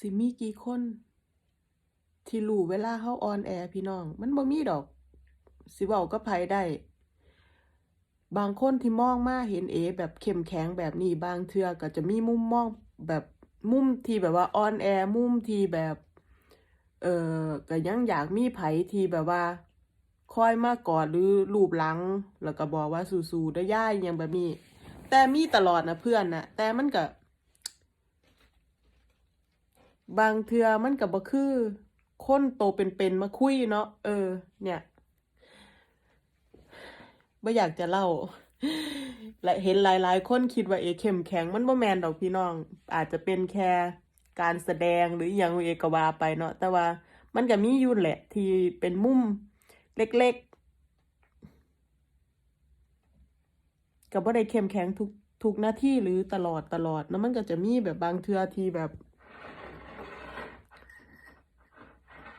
สิมีกี่คน ที่รู้เวลาเฮาออนแอร์พี่น้อง มันบ่มีดอก สิเว้ากับไผได้ บางคนที่มองมาเห็นเอ แบบเข้มแข็งแบบนี้บางเทือก็จะมีมุมมองแบบมุมที่แบบว่าออนแอร์มุมที่แบบ เออก็ยังอยากมีไผที่แบบว่าคอยมากอดหรือรูปหลัง แล้วก็บอกว่าสู้ๆเด้ย่ายอหยังแบบนี้ แต่มีตลอดนะเพื่อนนะแต่มันก็ บางเทือมันก็บ่คือ คนโตเป็นๆมาคุยเนาะเออ เนี่ยบ่อยากจะเล่า และเห็นหลายๆ คนคิดว่าเอเข้มแข็งมันบ่แมนดอกพี่น้อง อาจจะเป็นแค่การแสดงหรืออหยังเอกวาไปเนาะแต่ว่ามันก็มีอยู่แหละ ที่เป็นมุมเล็กๆก็บ่ได้เข้มแข็งทุกทุกหน้าที่หรือตลอดตลอดแล้วมันก็จะมีแบบบางเทือที่แบบ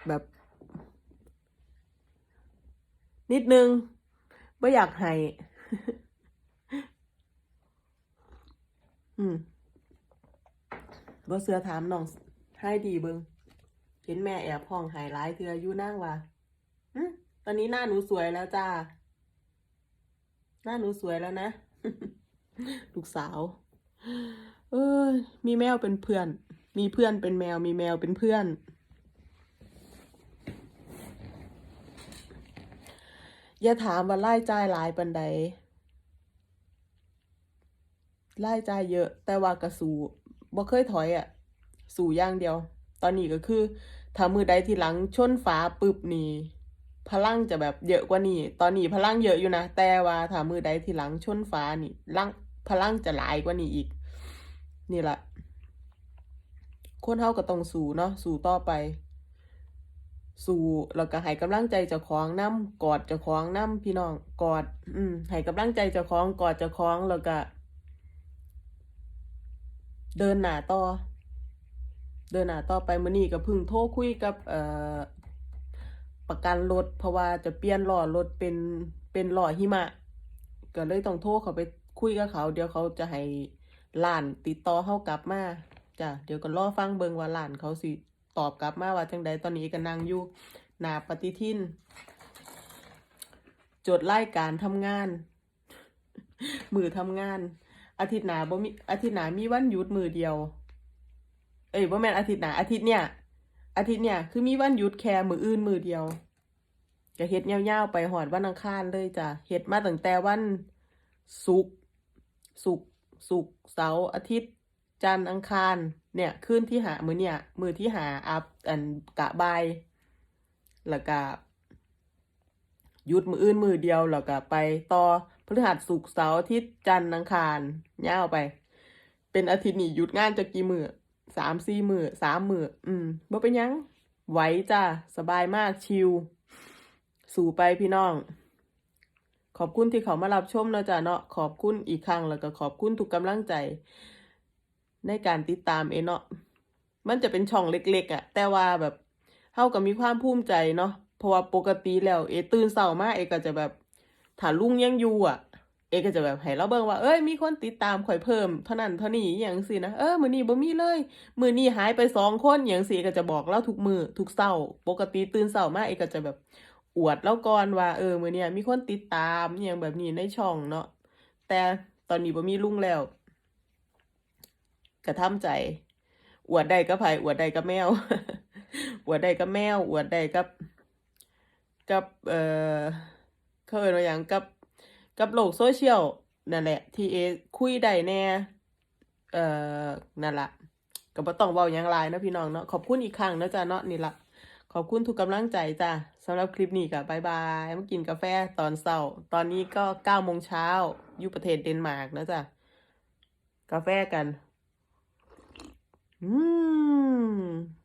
แบบ นิดนึงไม่อยากให้อืมบ่เสือถามน้องให้ดีเบิงเห็นแม่แอบห้องหายร้ายเทืออยู่นั่งว่าอืมตอนนี้หน้าหนูสวยแล้วจ้า หน้าหนูสวยแล้วนะ ลูกสาว เอ้ยมีแมวเป็นเพื่อน มีเพื่อนเป็นแมว มีแมวเป็นเพื่อน อย่าถามว่าไล่จ่ายหลายปันใดไล่จ่ายเยอะ แต่ว่ากระสูบ่เคยถอยอะ่ะ สู่ย่างเดียว ตอนนี้ก็คือถ้ามือใดที่หลังชนฟ้าปึบนี่พลังจะแบบเยอะกว่านี้ ตอนนี้พลังเยอะอยู่นะ แต่ว่าถ้ามือใดที่หลังชนฟ้านี่ลังพลังจะหลายกว่านี้อีก นี่แหละคนเฮาก็ต้องสู้เนาะ สู้ต่อไป สู้แล้วก็ให้กำลังใจเจ้าของนำกอดเจ้าของนำพี่น้องกอด อืมให้กำลังใจเจ้าของกอดเจ้าของแล้วก็เดินหน้าต่อ เดินหน้าต่อไปมื้อนี้ก็พิ่งโทรคุยกับเอ่อประกันรถเพราะว่าจะเปลี่ยนล้อรถเป็นเป็นล้อหิมะ ก็เลยต้องโทรเขาไปคุยกับเขา เดี๋ยวเขาจะให้ร้านติดต่อเฮากลับมาจ้ะเดี๋ยวก็รอฟังเบิงว่าร้านเขาสิ ตอบกลับมาว่าจังใดตอนนี้ก็นั่งอยู่หน้าปฏิทิน จดรายการทำงาน มือทำงาน อาทิตย์หน้าบ่มีอาทิตย์หน้ามีวันหยุดมือเดียว เอ้ยบ่แม่นอาทิตย์หน้าอาทิตย์เนี้ยอาทิตย์เนี้ยคือมีวันหยุดแค่มืออื่นมือเดียวก็เฮ็ดยาวๆไปหอดวันอังคารเลยจ้ะเฮ็ดมาตั้งแต่วันศุกร์ศุกร์ศุกร์เสาร์อาทิตย์ จันทร์อังคารเนี่ยคืนที่หามือเนี่ย มือที่หาอัพอันกะบายแล้วก็หยุดมืออื่นมือเดียวแล้วก็ไปต่อพฤหัสศุกเสาร์อาทิตย์จันทร์อังคารยาวไป เป็นอาทิตย์นี้หยุดงานจะกี่มือสามสี่มือสามมืออืมบ่เป็นยังไหวจ้าสบายมากชิลสู่ไปพี่น้อง ขอบคุณที่เขามารับชมนะจ้ะเนาะขอบคุณอีกครั้งแล้วก็ขอบคุณทุกกำลังใจ ในการติดตามเอเนาะมันจะเป็นช่องเล็กๆอะ่ะ แต่ว่าแบบเฮาก็มีความภูมิใจเนาะเพราะว่าปกติแล้วเอตื่นเช้ามากเอก็จะแบบถ้าลุงยังอยู่อะ เอก็จะแบบให้เราเบิ่งว่าเอ้ยมีคนติดตามข่อยเพิ่มเท่านั้นเท่านี้อย่างสินะเออมือนี้บ่มีเลย มือนี้หายไปสองคนอย่างสิก็จะบอกเราทุกมือทุกเช้า ปกติตื่นเช้ามากเอก็จะแบบอวดแล้วก่อนว่า เออมือเนี้ยมีคนติดตามอย่างแบบนี้ในช่องเนาะแต่ตอนนี้บ่มีลุงแล้ว กระทำใจ อวดได้ก็ไผ่อวดได้ก็แมว อวดได้ก็แมว อวดได้กับ กับเอ่อเขาเอ่ยว่าหยังกับกับโลกโซเชียลนั่นแหละ ที่เอคุยได้แน่เอ่อนั่นละก็บ่ต้องเว้ายังหลายนะพี่น้องเนาะขอบคุณอีกครั้งนะจ้ะเนาะนี่ละขอบคุณทุกกำลังใจจ้ะสำหรับคลิปนี้ก็บายบายมากินกาแฟตอนเช้าตอนนี้ก็เก้าโมงเช้าอยู่ประเทศเดนมาร์กนะจ้ะกาแฟกัน อืม